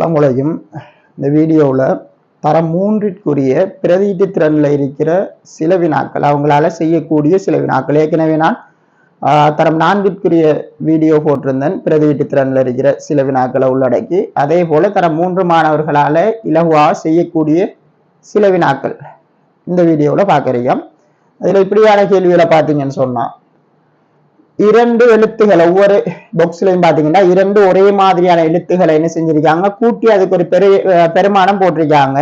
அஸ்லாம் உலகம் இந்த வீடியோவில் தரம் மூன்றிற்குரிய பிரதியீட்டு திறனில் இருக்கிற சில வினாக்கள் அவங்களால செய்யக்கூடிய சில வினாக்கள் ஏற்கனவே நான் தரம் நான்கிற்குரிய வீடியோ போட்டிருந்தேன். பிரதியீட்டு திறனில் இருக்கிற சில வினாக்களை உள்ளடக்கி அதே போல தரம் மூன்று மாணவர்களால இலகுவாக செய்யக்கூடிய சில வினாக்கள் இந்த வீடியோவில் பார்க்குறீங்க. அதில் இப்படியான கேள்விகளை பார்த்தீங்கன்னு சொன்னால் இரண்டு எழுத்துகளை ஒவ்வொரு பாக்ஸ்லயும் பாத்தீங்கன்னா இரண்டு ஒரே மாதிரியான எழுத்துக்களை என்ன செஞ்சிருக்காங்க கூட்டி அதுக்கு ஒரு பெரு பெருமானம் போட்டிருக்காங்க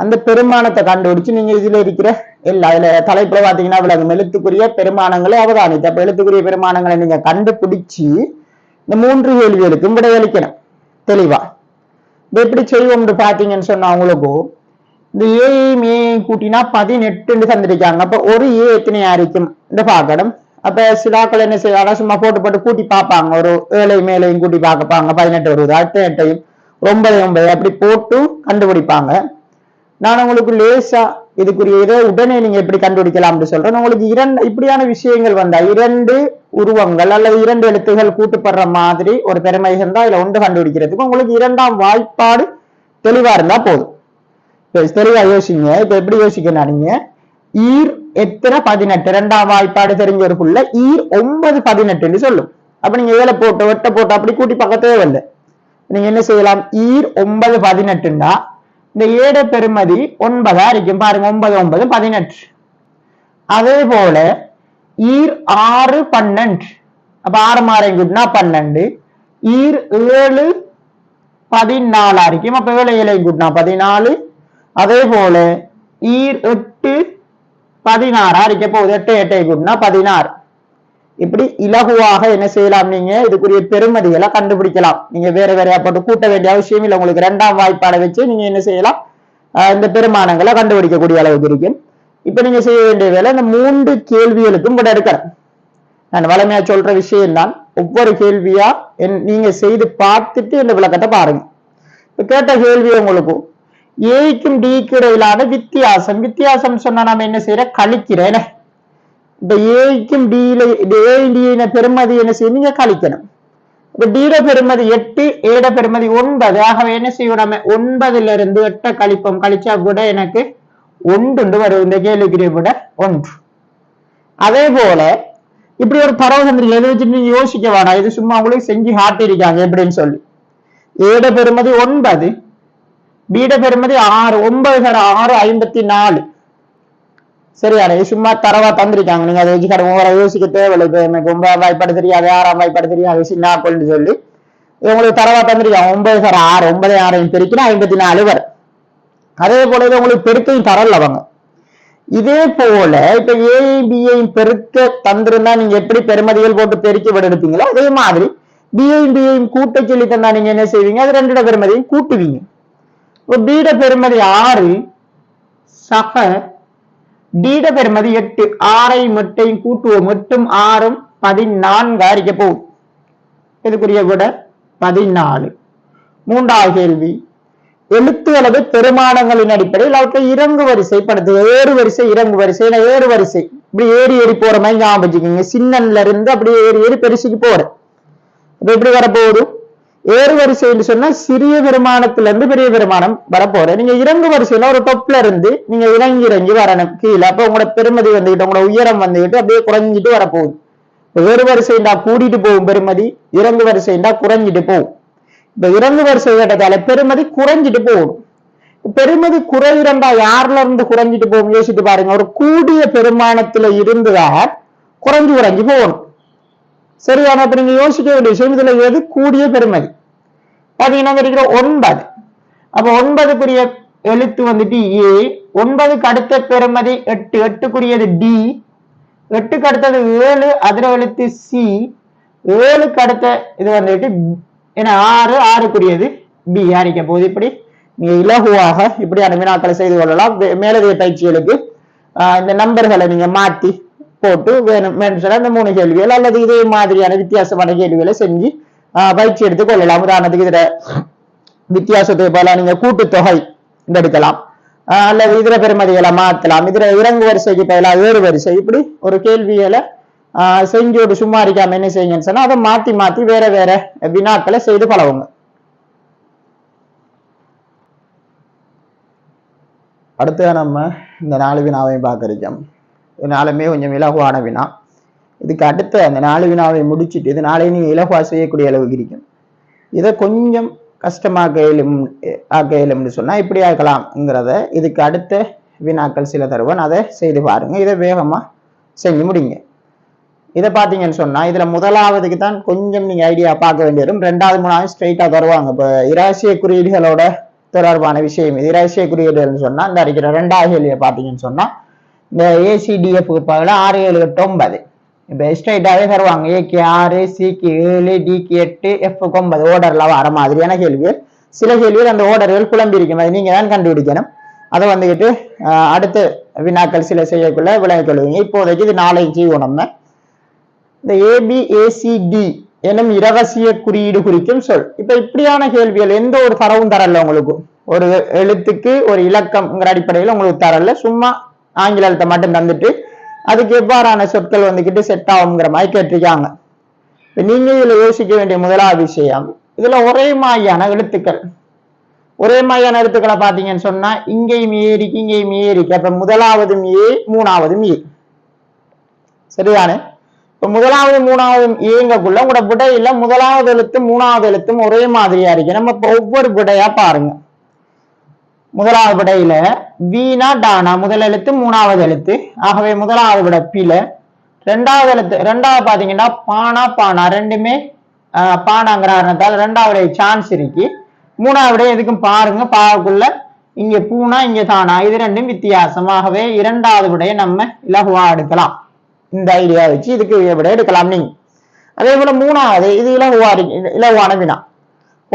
அந்த பெருமானத்தை கண்டுபிடிச்சு நீங்க இதுல இருக்கிற எல்லா இதுல தலைப்புல பாத்தீங்கன்னா அந்த எழுத்துக்குரிய பெருமானங்களை அவதானித்து அப்ப எழுத்துக்குரிய பெருமானங்களை நீங்க கண்டுபிடிச்சு இந்த மூன்று கேள்விகளுக்கும் விடையளிக்கணும் தெளிவா இது எப்படி செய்வோம்னு பாத்தீங்கன்னு சொன்னா அவங்களுக்கும் இந்த ஏஐயும் மே கூட்டினா பதினெட்டுன்னு தந்திருக்காங்க அப்ப ஒரு ஏ எத்தனை இருக்கும் இந்த பாக்கணும் அப்ப சிலாக்கள் என்ன செய்வாங்க? சும்மா போட்டு போட்டு கூட்டி பார்ப்பாங்க. ஒரு ஏழையும் மேலையும் கூட்டி பார்க்கப்பாங்க. பதினெட்டு வருது அடுத்த எட்டையும் ஒன்பது ஒன்பது. அப்படி போட்டு கண்டுபிடிப்பாங்க. நான் உங்களுக்கு லேசா இதுக்குரிய இதை உடனே நீங்க எப்படி கண்டுபிடிக்கலாம் அப்படி சொல்றேன். உங்களுக்கு இரண்டு இப்படியான விஷயங்கள் வந்தா இரண்டு உருவங்கள் அல்லது இரண்டு எழுத்துகள் கூட்டுப்படுற மாதிரி ஒரு பெருமை இருந்தா இதுல ஒன்று கண்டுபிடிக்கிறதுக்கு உங்களுக்கு இரண்டாம் வாய்ப்பாடு தெளிவா இருந்தா போதும். தெளிவா யோசிங்க. இப்ப எப்படி யோசிக்கணும் நீங்க? ஈர் எத்தனை? பதினெட்டு. இரண்டாம் வாய்ப்பாடு தெரிஞ்சவருக்குள்ள ஈர் ஒன்பது பதினெட்டுன்னு சொல்லும். அப்ப நீங்க ஏழை போட்டு வெட்ட போட்டு அப்படி கூட்டி பார்க்க தேவையில்லை. நீங்க என்ன செய்யலாம்? ஈர் ஒன்பது பதினெட்டுன்னா இந்த ஏட பெருமதி ஒன்பதா இருக்கும். பாருங்க ஒன்பது ஒன்பது பதினெட்டு. அதே போல ஈர் ஆறு பன்னெண்டு. அப்ப ஆறு மாறையும் கூட்டினா பன்னெண்டு. ஈர் ஏழு பதினாலா இருக்கும். அப்ப ஏழு ஏழையும் கூட்டினா பதினாலு. அதே போல ஈர் எட்டு பதினாறு. இருக்க போகுது. எட்டு எட்டை கூட்டினா பதினாறு. இப்படி இலகுவாக என்ன செய்யலாம் நீங்க? இதுக்குரிய பெருமதிகளை கண்டுபிடிக்கலாம். நீங்க வேற வேறையா போட்டு கூட்ட வேண்டிய அவசியம் இல்லை. உங்களுக்கு ரெண்டாம் வாய்ப்பாடை வச்சு நீங்க என்ன செய்யலாம்? இந்த பெருமானங்களை கண்டுபிடிக்கக்கூடிய அளவுக்கு இருக்கும். இப்ப நீங்க செய்ய வேண்டிய வேலை இந்த மூன்று கேள்விகளுக்கும் விட எடுக்கிறேன் நான் வளமையா சொல்ற விஷயம்தான். ஒவ்வொரு கேள்வியா என்- நீங்க செய்து பார்த்துட்டு இந்த விளக்கத்தை பாருங்க. இப்ப கேட்ட கேள்வி உங்களுக்கும் ஏக்கும் டிக்கு இடையிலான வித்தியாசம். வித்தியாசம் சொன்னா நம்ம என்ன செய்யற? கழிக்கிறேன் இந்த ஏக்கும் டியில ஏ டியின பெருமதி என்ன செய்ய நீங்க கழிக்கணும். இப்ப டீட பெருமதி எட்டு ஏட பெருமதி ஒன்பது. ஆகவே என்ன செய்யும் நம்ம ஒன்பதுல இருந்து எட்டை கழிப்போம். கழிச்சா கூட எனக்கு ஒன்று வரும். இந்த கேள்விக்குரிய கூட ஒன்று. அதே போல இப்படி ஒரு பரவசந்திரிகள் எதை வச்சு நீங்க யோசிக்க வேணாம். இது சும்மா உங்களுக்கு செஞ்சு காட்டியிருக்காங்க எப்படின்னு சொல்லி. ஏட பெருமதி ஒன்பது பீட பெருமதி ஆறு ஒன்பது சார் ஆறு ஐம்பத்தி நாலு. சரியா சும்மா தரவா தந்திருக்காங்க. நீங்க அதை வச்சு ஒவ்வொரு யோசிக்க தேவையில்லை. இப்ப எனக்கு ஒன்பதாம் வாய்ப்பாடு தெரியாது. ஆறாம் வாய்ப்பாடு தெரியாது. சின்ன கொண்டு சொல்லி. உங்களுக்கு தரவா தந்திருக்காங்க. ஒன்பது சார் ஆறு ஒன்பது ஆறையும் பெருக்கினா ஐம்பத்தி நாலு வரும். அதே போல இது உங்களுக்கு பெருக்கையும் தரல அவங்க. இதே போல இப்ப ஏஐ பெருக்க தந்திருந்தா நீங்க எப்படி பெருமதிகள் போட்டு பெருக்கி விட எடுப்பீங்களோ அதே மாதிரி பிஐயும் கூட்ட சொல்லி தந்தா நீங்க என்ன செய்வீங்க? அது ரெண்டு பெருமதியும் கூட்டுவீங்க. இப்போ பீட பெருமதி ஆறு சக டீட பெருமதி எட்டு. ஆறை மட்டையும் கூட்டுவோம். எட்டும் ஆறும் பதினான்கு அறிக்க போகும். இதுக்குரிய விட பதினாலு. மூன்றாவது கேள்வி. எழுத்து அல்லது பெருமானங்களின் அடிப்படையில் அவற்றை இறங்கு வரிசைப்படுத்து ஏறு வரிசை இறங்கு வரிசை ஏறு வரிசை. இப்படி ஏறி ஏறி போற மாதிரி ஞாபகம் வச்சுக்கோங்க. சின்னன்ல இருந்து அப்படியே ஏறி ஏறி பெருசுக்கு போறேன் இப்படி வர வரப்போகுது? ஏறு வரிசைன்னு சொன்னா சிறிய பெருமானத்துல இருந்து பெரிய பெருமானம் வரப்போறேன். நீங்க இறங்கு வரிசையில ஒரு டொப்ல இருந்து நீங்க இறங்கி இறங்கி வரணும் கீழே. அப்ப உங்களோட பெருமதி வந்துகிட்டு உங்களோட உயரம் வந்துகிட்டு அப்படியே குறைஞ்சிட்டு வரப்போகுது. வேறு ஏறு வரிசைண்டா கூட்டிட்டு போகும் பெருமதி இறங்கு வரிசைண்டா குறைஞ்சிட்டு போகும். இப்ப இறங்கு வரிசை கேட்டதால பெருமதி குறைஞ்சிட்டு போகும். பெருமதி குறையிறண்டா யார்ல இருந்து குறைஞ்சிட்டு போகும்? யோசித்து பாருங்க. ஒரு கூடிய பெருமானத்துல இருந்துதான் குறைஞ்சு குறைஞ்சு போகணும். சரியான இப்ப நீங்க யோசிக்க வேண்டிய விஷயம் இதுல எது கூடிய பெருமதி பாத்தீங்கன்னா இருக்கிற ஒன்பது. அப்ப ஒன்பதுக்குரிய எழுத்து வந்துட்டு ஏ. ஒன்பதுக்கு அடுத்த பெருமதி எட்டு. எட்டுக்குரியது டி. எட்டுக்கு அடுத்தது ஏழு. அதிர எழுத்து சி. ஏழுக்கு அடுத்த இது வந்துட்டு ஏன்னா ஆறு. ஆறுக்குரியது பி. யாரிக்க போகுது இப்படி நீங்க இலகுவாக இப்படியான வினாக்களை செய்து கொள்ளலாம். மேலதிக பயிற்சிகளுக்கு இந்த நம்பர்களை நீங்க மாத்தி போட்டு வேணும் வேணும் சொன்னால் அந்த மூணு கேள்விகள். அல்லது இதே மாதிரியான வித்தியாசமான கேள்விகளை செஞ்சு பயிற்சி எடுத்து கொள்ளலாம். உதாரணத்துக்கு இதில் வித்தியாசத்தை போல நீங்கள் கூட்டுத்தொகை எடுக்கலாம். அல்லது இதர பெருமதிகளை மாற்றலாம். இதர இறங்கு வரிசைக்கு பதிலாக ஏறு வரிசை. இப்படி ஒரு கேள்விகளை செஞ்சு ஒரு சும்மா இருக்காம என்ன செய்யுங்கன்னு சொன்னால் அதை மாற்றி மாற்றி வேற வேற வினாக்களை செய்து பழகுங்க. அடுத்து நம்ம இந்த நாலு வினாவையும் பார்க்கறோம் நாளுமே கொஞ்சம் இலகுவான வினா. இதுக்கு அடுத்த அந்த நாலு வினாவை முடிச்சிட்டு இது நாளை நீ இலகுவா செய்யக்கூடிய அளவுக்கு இருக்கும். இதை கொஞ்சம் கஷ்டமாக இயலும் ஆக்க இயலும்னு சொன்னால் இப்படி ஆக்கலாம்ங்கிறத இதுக்கு அடுத்த வினாக்கள் சில தருவன் அதை செய்து பாருங்க. இதை வேகமாக செஞ்சு முடிங்க. இதை பார்த்தீங்கன்னு சொன்னால் இதில் முதலாவதுக்கு தான் கொஞ்சம் நீங்கள் ஐடியா பார்க்க வேண்டி வரும். ரெண்டாவது மூணாவது ஸ்ட்ரைட்டாக தருவாங்க. இப்போ இராசிய குறியீடுகளோட தொடர்பான விஷயம் இது. இராசிய குறியீடுகள்னு சொன்னால் இந்த அறிக்கிற ரெண்டாவது கேள்வியை பார்த்தீங்கன்னு சொன்னால் இந்த ஏசிடிஎஃப் பதில் ஆறு ஏழு எட்டு ஒன்பது. இப்போ ஸ்ட்ரைட்டாகவே தருவாங்க. ஏக்கு ஆறு சிக்கு ஏழு டிக்கு எட்டு எஃப்க்கு ஒன்பது. ஓர்டர்ல வர மாதிரியான கேள்விகள். சில கேள்விகள் அந்த ஓர்டர்கள் குழம்பிருக்கும் அது நீங்கள் தான் கண்டுபிடிக்கணும். அதை வந்துக்கிட்டு அடுத்த வினாக்கள் சில செய்யக்குள்ள விளங்கிக் கொள்வீங்க. இப்போதைக்கு இது நாளைக்கு செய்வோம் நம்ம இந்த ஏபிஏசிடி எனும் இரகசிய குறியீடு குறிக்கும் சொல். இப்போ இப்படியான கேள்விகள் எந்த ஒரு தரவும் தரல உங்களுக்கு. ஒரு எழுத்துக்கு ஒரு இலக்கம்ங்கிற அடிப்படையில் உங்களுக்கு தரல. சும்மா ஆங்கில எழுத்தை மட்டும் தந்துட்டு அதுக்கு எவ்வாறான சொற்கள் வந்துக்கிட்டு செட் ஆகுங்கிற மாதிரி கேட்டிருக்காங்க. இப்போ நீங்கள் இதில் யோசிக்க வேண்டிய முதலாவது விஷயம் இதில் ஒரே மாதிரியான எழுத்துக்கள். ஒரே மாதிரியான எழுத்துக்களை பார்த்தீங்கன்னு சொன்னால் இங்கேயும் ஏ இங்கேயும் ஏ அப்போ முதலாவதும் ஏ மூணாவதும் ஏ சரிதானே? இப்போ முதலாவது மூணாவது ஏங்கக்குள்ள உங்களோட விடையில முதலாவது எழுத்தும் மூணாவது எழுத்தும் ஒரே மாதிரியா இருக்கு. நம்ம இப்போ ஒவ்வொரு விடையா பாருங்க. முதலாவது விடையில வீணா டானா. முதல் எழுத்து மூணாவது எழுத்து. ஆகவே முதலாவது விட பில. ரெண்டாவது எழுத்து ரெண்டாவது பாத்தீங்கன்னா பானா பானா. ரெண்டுமே பானாங்கிற காரணத்தால் ரெண்டாவது சான்ஸ் இருக்கு. மூணாவது விட எதுக்கும் பாருங்க. பாவக்குள்ள இங்க பூனா இங்க தானா. இது ரெண்டும் வித்தியாசமாகவே இரண்டாவது விடையை நம்ம இலகுவா எடுக்கலாம். இந்த ஐடியா வச்சு இதுக்கு விட எடுக்கலாம் நீங்க. அதே போல மூணாவது இது இலகுவா இலகுவான வினா.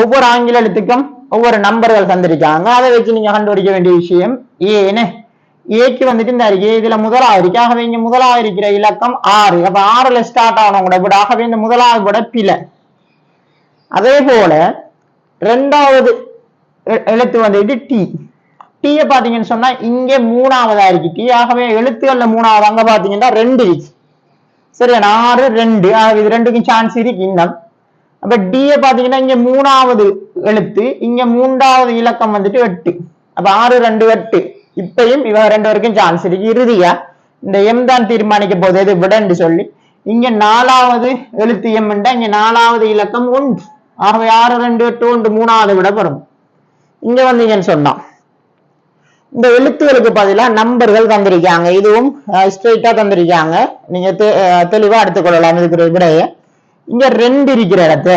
ஒவ்வொரு ஆங்கில எழுத்துக்கும் ஒவ்வொரு நம்பர்கள் தந்திருக்காங்க. அதை வச்சு நீங்க கண்டுபிடிக்க வேண்டிய விஷயம் ஏன்னு ஏக்கு வந்துட்டு இந்த அறிக்கை இதுல முதலாவது இருக்கு ஆகவே இங்க முதலாவது இருக்கிற இலக்கம் ஆறு. அப்ப ஆறுல ஸ்டார்ட் ஆகணும் கூட இப்படி ஆகவே இந்த முதலாவது கூட பில அதே போல ரெண்டாவது எழுத்து வந்துட்டு டி டீயை பாத்தீங்கன்னு சொன்னா இங்க மூணாவதா இருக்கு. டீ ஆகவே எழுத்துக்கள்ல மூணாவது. அங்க பாத்தீங்கன்னா ரெண்டு இருக்கு. சரியா? ஆறு ரெண்டு. ஆகவே இது ரெண்டுக்கும் சான்ஸ் இருக்கு. இன்னும் அப்ப டிய பாத்தீங்கன்னா இங்க மூணாவது எழுத்து இங்க மூன்றாவது இலக்கம் வந்துட்டு எட்டு. அப்ப ஆறு ரெண்டு எட்டு. இப்பயும் இவ ரெண்டு வரைக்கும் சான்ஸ் இருக்கு. இறுதியா இந்த எம் தான் தீர்மானிக்க போது எது விடன்னு சொல்லி இங்க நாலாவது எழுத்து எம் இங்க நாலாவது இலக்கம் ஒன்று. ஆகவே ஆறு ரெண்டு எட்டு ஒன்று மூணாவது விட வரும் இங்க வந்தீங்கன்னு சொன்னான். இந்த எழுத்துகளுக்கு பதிலாக நம்பர்கள் தந்திருக்காங்க. இதுவும் ஸ்ட்ரெயிட்டா தந்திருக்காங்க. நீங்க தெ- தெளிவா எடுத்துக்கொள்ளலாம். இதுக்கு விடைய. இங்க ரெண்டு இருக்கிற இடத்து.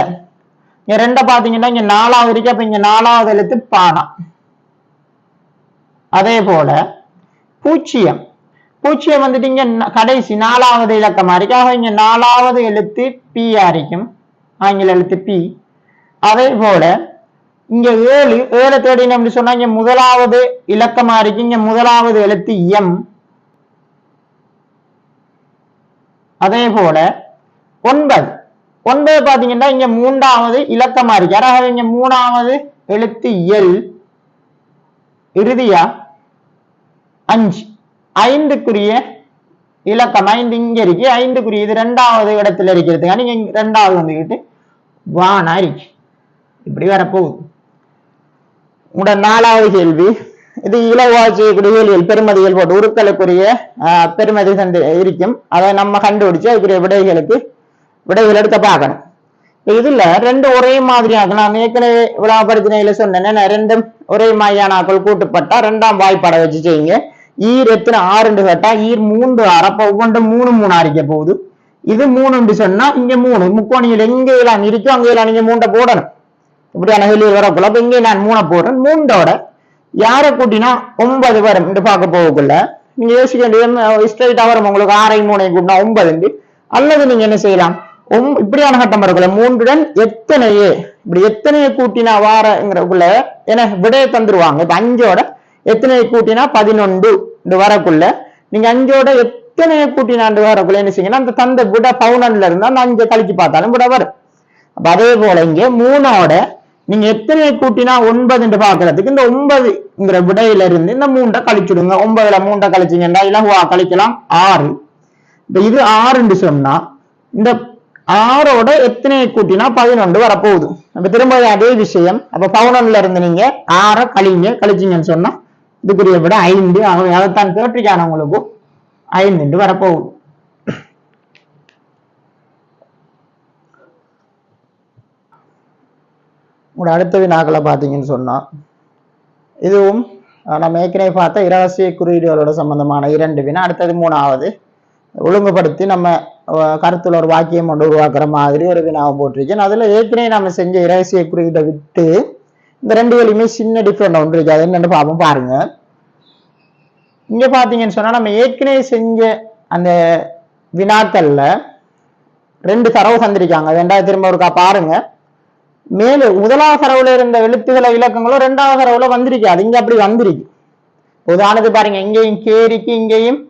இங்க ரெண்ட பாத்தீங்கன்னா இங்க நாலாவது இருக்கு. அப்ப இங்க நாலாவது எழுத்து பானா. அதே போல பூச்சியம். பூச்சியம் வந்துட்டு இங்க ந- கடைசி நாலாவது இலக்கமா இருக்கு. ஆக இங்க நாலாவது எழுத்து பி இருக்கும் ஆங்கில எழுத்து பி அதே போல இங்க ஏழு ஏழை தேடின அப்படி சொன்னா இங்க முதலாவது இலக்கமா இருக்கு. இங்க முதலாவது எழுத்து எம் அதே போல ஒன்பது. ஒன்பது பாத்தீங்கன்னா இங்க மூன்றாவது இலக்கமா இருக்கு. யாராவது இங்க மூணாவது எழுத்து எல் இறுதியா? அஞ்சு. ஐந்துக்குரிய இலக்கம் ஐந்து இங்க இருக்கு. ஐந்துக்குரிய இது ரெண்டாவது இடத்துல இருக்கிறது நீங்க இங்க ரெண்டாவது வந்துக்கிட்டு வானா இருக்கு. இப்படி வரப்போகுது. உங்களோட நாலாவது கேள்வி. இது இலவா செய்யக்கூடிய பெருமதிகள் போட்டு உருக்களுக்குரிய அஹ் பெருமதி தந்து இருக்கும். அதை நம்ம கண்டுபிடிச்சு அதுக்குரிய விடைகளுக்கு விடைகள் எடுக்க பார்க்கணும். இதுல ரெண்டு ஒரே மாதிரியாக நான் ஏற்கனவே விழாப்படுத்தினையில சொன்னேன் ரெண்டும் ஒரே மாதிரியானாக்கள் கூட்டுப்பட்டா ரெண்டாம் வாய்ப்பாடை வச்சு செய்யுங்க ஈர் எத்தனை? ஆறுண்டு கேட்டா ஈர் மூன்று ஆறு அப்ப ஒவ்வொன்றும் மூணு மூணு அரைக்க போகுது. இது மூணுண்டு சொன்னா இங்க மூணு. முக்கோணியில் எங்க எல்லாம் இருக்கோ அங்க எல்லாம் நீங்க மூண்டை போடணும். இப்படியான ஹெலியில் வரக்குள்ள அப்ப இங்கே நான் மூணை போடுறேன். மூண்டோட யாரை கூட்டினா ஒன்பது வரும் என்று பார்க்க போகக்குள்ள நீங்க யோசிக்க வேண்டிய ஸ்ட்ரைட்டா வரும். உங்களுக்கு ஆறை மூணை கூட்டினா ஒன்பது அல்லது நீங்க என்ன செய்யலாம்? இப்படியான கட்டம் இருக்குல்ல மூன்றுடன் எத்தனையே? இப்படி எத்தனையை கூட்டினா வாரங்கிறக்குள்ள ஏன்னா விடையை தந்துருவாங்க. இப்ப அஞ்சோட எத்தனையை கூட்டினா பதினொன்று? இந்த வரக்குள்ள. நீங்க அஞ்சோட எத்தனையை கூட்டினாண்டு வரக்குள்ள என்ன செய்யுங்கன்னா அந்த தந்த விட பவுனன்ல இருந்தா அந்த அஞ்சை கழிச்சு பார்த்தாலும் விட வரும். அப்ப அதே போல இங்க மூணோட நீங்க எத்தனையை கூட்டினா ஒன்பதுன்னு பாக்குறதுக்கு இந்த ஒன்பதுங்கிற விடையில இருந்து இந்த மூண்டை கழிச்சுடுங்க. ஒன்பதுல மூண்டை கழிச்சீங்கன்னா இலகுவா கழிக்கலாம். ஆறு. இப்ப இது ஆறுன்னு சொன்னா இந்த ஆறோட எத்தனையை கூட்டினா பதினொன்று வரப்போகுது. அப்ப திரும்ப அதே விஷயம். அப்ப பதினொன்னுல இருந்து நீங்க ஆற கழிங்க கழிச்சீங்கன்னு சொன்னா இதுக்குரிய விட ஐந்து ஆகவே அதைத்தான் கேட்டிருக்கான உங்களுக்கு ஐந்து வரப்போகுது. உங்களோட அடுத்த வினாக்களை பார்த்தீங்கன்னு சொன்னா இதுவும் நம்ம ஏற்கனவே பார்த்த இரகசிய குறியீடுகளோட சம்பந்தமான இரண்டு வினா அடுத்தது மூணாவது. ஒழுங்குபடுத்தி நம்ம கருத்துல ஒரு வாக்கியம் ஒன்று உருவாக்குற மாதிரி ஒரு வினாவை போட்டிருக்கேன் அதுல ஏற்கனவே நம்ம செஞ்ச இரகசிய குறியீட்டை விட்டு இந்த ரெண்டு வேலையுமே சின்ன டிஃப்ரெண்ட் ஒன்று இருக்கு. அது என்னென்னு பார்ப்போம் பாருங்க. இங்க பாத்தீங்கன்னு சொன்னா நம்ம ஏற்கனவே செஞ்ச அந்த வினாக்கள்ல ரெண்டு தரவு தந்திருக்காங்க. ரெண்டாவது திரும்ப ஒருக்கா பாருங்க. மேலே முதலாவது தரவுல இருந்த எழுத்துக்களை இலக்கங்களும் ரெண்டாவது தரவுல வந்திருக்கு. அது இங்க அப்படி வந்திருக்கு. உதாரணத்துக்கு பாருங்க இங்கேயும் கேரிக்கு இங்கேயும்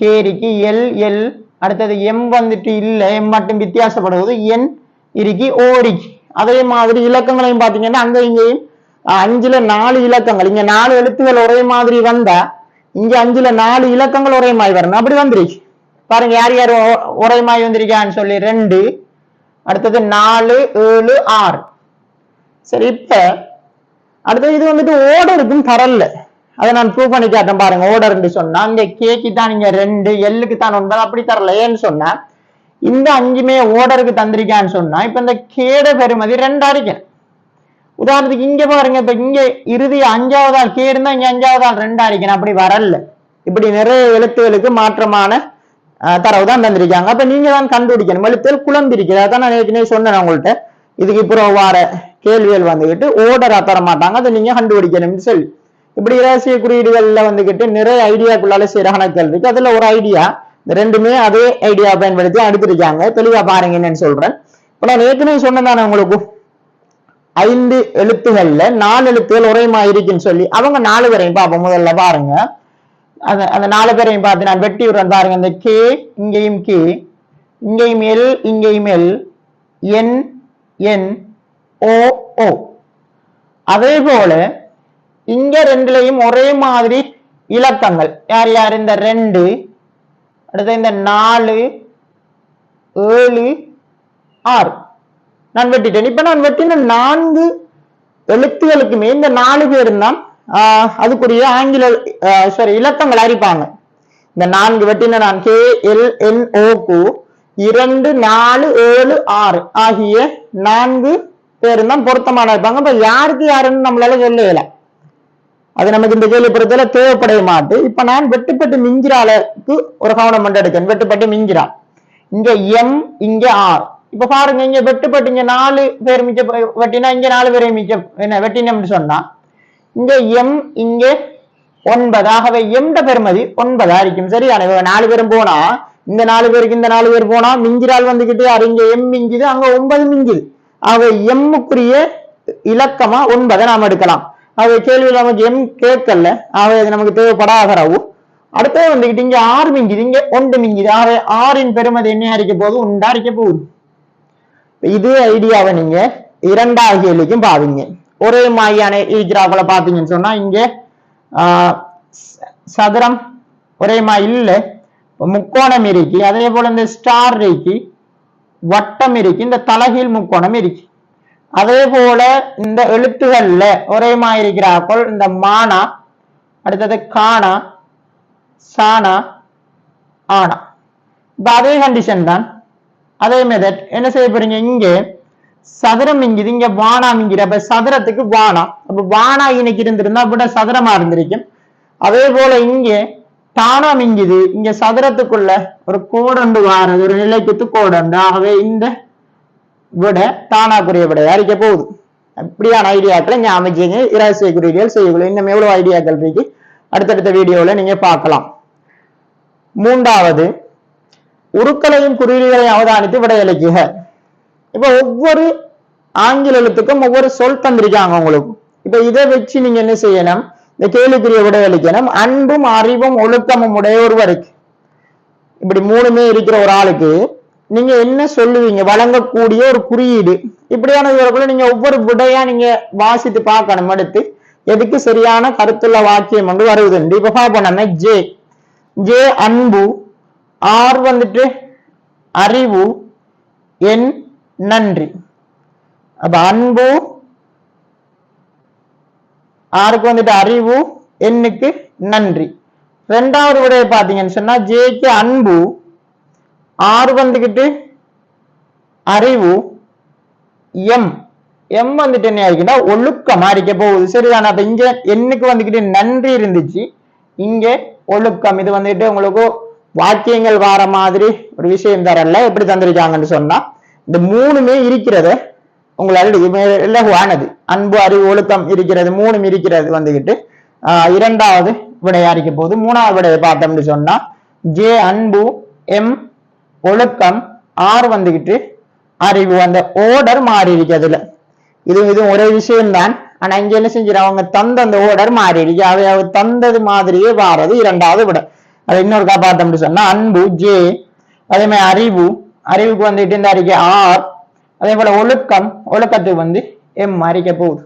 கேரிக்கு எல் எல் அடுத்தது எம் வந்துட்டு இல்லை. எம் மட்டும் வித்தியாசப்படுவது என் இருக்கு ஓ இருக்கு அதே மாதிரி இலக்கங்களையும் பார்த்தீங்கன்னா அங்க இங்கேயும் அஞ்சுல நாலு இலக்கங்கள். இங்க நாலு எழுத்துகள் ஒரே மாதிரி வந்தா இங்க அஞ்சுல நாலு இலக்கங்கள் ஒரே மாதிரி வரணும் அப்படி வந்துருச்சு பாருங்க யார் யார் ஒரே மாதிரி வந்திருக்கான்னு சொல்லி ரெண்டு. அடுத்தது நாலு ஏழு ஆறு. சரி இப்ப அடுத்தது இது வந்துட்டு ஓர்டருக்கும் தரல அதை நான் ப்ரூவ் பண்ணி காட்டேன் பாருங்க. ஓடர்ன்னு சொன்னா அங்க கேக்கு தான் நீங்க ரெண்டு எல்லுக்கு தான் ஒன்பது அப்படி தரல. ஏன்னு சொன்னா இந்த அஞ்சுமே ஓடருக்கு தந்திருக்கான்னு சொன்னா இப்ப இந்த கேட பெருமதி ரெண்டா இருக்கேன் உதாரணத்துக்கு இங்க பாருங்க இப்ப இங்க இறுதி அஞ்சாவது ஆள் கே இருந்தா இங்க அஞ்சாவது ஆள் ரெண்டா இருக்கணும். அப்படி வரல. இப்படி நிறைய எழுத்துகளுக்கு மாற்றமான தரவு தான் தந்திருக்காங்க. அப்ப நீங்க தான் கண்டுபிடிக்கணும். எழுத்துகள் குழம்பிருக்குது. அதான் நான் ஏற்கனவே சொன்னேன் உங்கள்ட்ட. இதுக்கு இப்புறம் வார கேள்விகள் வந்துகிட்டு ஓடரா தர மாட்டாங்க அதை நீங்க கண்டுபிடிக்கணும்னு சொல்லி. இப்படி ரகசிய குறியீடுகள்ல வந்துகிட்டு நிறைய ஐடியாக்குள்ளால சீரானக்கள் இருக்கு அதுல ஒரு ஐடியா ரெண்டுமே அதே ஐடியா பயன்படுத்தி அடுத்திருக்காங்க. தெளிவா பாருங்க என்னன்னு சொல்றேன். இப்ப நான் ஏற்கனவே சொன்னதானே உங்களுக்கு? ஐந்து எழுத்துகள்ல நாலு எழுத்துகள் ஒரே மாதிரி இருக்குன்னு சொல்லி அவங்க நாலு பேரையும் பார்ப்போம் முதல்ல பாருங்க. அந்த அந்த நாலு பேரையும் பார்த்து நான் வெட்டி விடுறேன் பாருங்க. இந்த கே இங்கேயும் கே இங்கேயும் எல் இங்கேயும் எல் என் என் ஓ ஓ. அதே போல இங்க ரெண்டுலையும் ஒரே மாதிரி இலக்கங்கள். யார் யார்? இந்த ரெண்டு. அடுத்து இந்த நாலு ஏழு ஆறு. நான் வெட்டிட்டேன். இப்ப நான் வெட்டின நான்கு எழுத்துகளுக்குமே இந்த நாலு பேரும் தான் ஆஹ், அதுக்குரிய ஆங்கில சாரி இலக்கங்கள் அறிப்பாங்க இந்த நான்கு வெட்டின நான் கே எல் என் ஓக்கு இரண்டு நாலு ஏழு ஆறு ஆகிய நான்கு பேரும் தான் பொருத்தமான இருப்பாங்க இப்ப யாருக்கு யாருன்னு நம்மளால சொல்லல அது நமக்கு இந்த கேள்வி பொறுத்தவரை மாட்டு இப்ப நான் வெட்டுப்பட்டு மிஞ்சிறாளுக்கு ஒரு கவனம் மட்டும் எடுக்கேன் வெட்டுப்பட்டு மிஞ்சிரா இங்க எம் இங்க ஆர் இப்ப பாருங்க இங்க வெட்டுப்பட்டு இங்க நாலு பேர் மிச்ச வெட்டினா இங்க நாலு பேரை மிச்சம் என்ன வெட்டினம்னு சொன்னா இங்க எம் இங்க ஒன்பது. ஆகவே எம்ட பெருமதி ஒன்பதா இருக்கும். சரியான நாலு பேரும் போனா இந்த நாலு பேருக்கு இந்த நாலு பேர் போனா மிஞ்சிரால் வந்துகிட்டு அது இங்க எம் மிஞ்சுது அங்க ஒன்பது மிஞ்சுது. ஆகவே எம்முக்குரிய இலக்கமா ஒன்பதை நாம் எடுக்கலாம். ஆகவே கேள்வி நமக்கு எம் கேட்கல. ஆகவே அது நமக்கு தேவைப்படாதரவு அடுத்தது வந்துகிட்டு இங்க ஆறு மிஞ்சுது. இங்க ஒன்று மிஞ்சுது. ஆகவே ஆறின் பெருமதி என்ன அரிக்க போகுது? உண்டா அரிக்க போகுது இதே ஐடியாவை நீங்க இரண்டாவது கேள்விக்கும் பாவீங்க ஒரே மாதிரியான இருக்கிறாக்களை பார்த்தீங்கன்னு சொன்னா இங்க ஆஹ், ச- சதுரம் ஒரே மாதிரி இல்லை. முக்கோணம் இருக்கு. அதே போல இந்த ஸ்டார் இருக்கு. வட்டம் இருக்கு. இந்த தலைகீழ் முக்கோணம் இருக்கு. அதே போல இந்த எழுத்துகள்ல ஒரே மாதிரி இருக்கிறார்கள் இந்த மானா அடுத்தது காணா சானா ஆனா இப்ப அதே கண்டிஷன் தான். அதே மெதட் என்ன செய்ய போறீங்க? இங்கே சதுரம் மிங்குது இங்க வானா மிங்குது அப்ப சதுரத்துக்கு வானா. அப்ப வானா இன்னைக்கு இருந்திருந்தா விட சதுரமா இருந்திருக்கும். அதே போல இங்கே தானா மிங்குது இங்க சதுரத்துக்குள்ள ஒரு கோடண்டு வாரது ஒரு நிலைக்குத்து கோடண்டு. ஆகவே இந்த விட தானாக்குரிய விட இருக்க போகுது? அப்படியான ஐடியாக்களை ஞாபகம் அமைச்சிங்க இரகசிய குறியீடுகள் செய்யக்கூடிய இன்னும் எவ்வளவு ஐடியாக்கள் இருக்கு? அடுத்தடுத்த வீடியோல நீங்க பார்க்கலாம். மூன்றாவது உருக்களையும் குறியீடுகளையும் அவதானித்து விடையளிக்குக இப்ப ஒவ்வொரு ஆங்கில எழுத்துக்கும் ஒவ்வொரு சொல் தந்திருக்காங்க உங்களுக்கு. இப்ப இதை வச்சு நீங்க என்ன செய்யணும்? இந்த கேள்விக்குரிய விடையளிக்கணும் அன்பும் அறிவும் ஒழுக்கமும் உடைய ஒருவருக்கு இப்படி மூணுமே இருக்கிற ஒரு ஆளுக்கு நீங்க என்ன சொல்லுவீங்க? வழங்கக்கூடிய ஒரு குறியீடு. இப்படியான இதுக்குள்ள நீங்க ஒவ்வொரு விடையா நீங்க வாசித்து பார்க்கணும். எடுத்து எதுக்கு சரியான கருத்துள்ள வாக்கியம் வந்து வருவதுண்டு. இப்ப பார்ப்போம் ஜே ஜே அன்பு ஆர் வந்துட்டு அறிவு என் நன்றி. அப்ப அன்பு ஆருக்கு வந்துட்டு அறிவு எண்ணுக்கு நன்றி. ரெண்டாவது விடையை பாத்தீங்கன்னு சொன்னா ஜேக்கு அன்பு ஆறு வந்துகிட்டு அறிவு எம் எம் வந்துட்டு என்ன ஆயிருக்குன்னா ஒழுக்கமா இருக்க போகுது. சரிதானே? அப்ப இங்க எண்ணுக்கு வந்துகிட்டு நன்றி இருந்துச்சு. இங்க ஒழுக்கம். இது வந்துட்டு உங்களுக்கு வாக்கியங்கள் வார மாதிரி ஒரு விஷயம் தரல. எப்படி தந்திருக்காங்கன்னு சொன்னா இந்த மூணுமே இருக்கிறத உங்களால் இலகுவானது. அன்பு அறிவு ஒழுக்கம் இருக்கிறது மூணும் இருக்கிறது வந்துகிட்டு ஆஹ் இரண்டாவது விடையா இருக்க போகுது. மூணாவது விடையை பார்த்தோம்னு சொன்னா ஜே அன்பு எம் ஒழுக்கம் ஆறு வந்துகிட்டு அறிவு அந்த ஓர்டர் மாறி இருக்கு அதுல. இது இது ஒரே விஷயம்தான். ஆனா இங்க என்ன செஞ்சிடும் அவங்க தந்த அந்த ஓர்டர் மாறி இருக்கு அவை அவ தந்தது மாதிரியே வாரது இரண்டாவது விட. அது இன்னொரு காப்பாத்தோம்னு சொன்னா அன்பு ஜே. அதே மாதிரி அறிவு. அறிவுக்கு வந்துட்டு இந்த அறிக்கை ஆர். அதே போல ஒழுக்கம் ஒழுக்கத்துக்கு வந்து எம் அறிக்கை போகுது.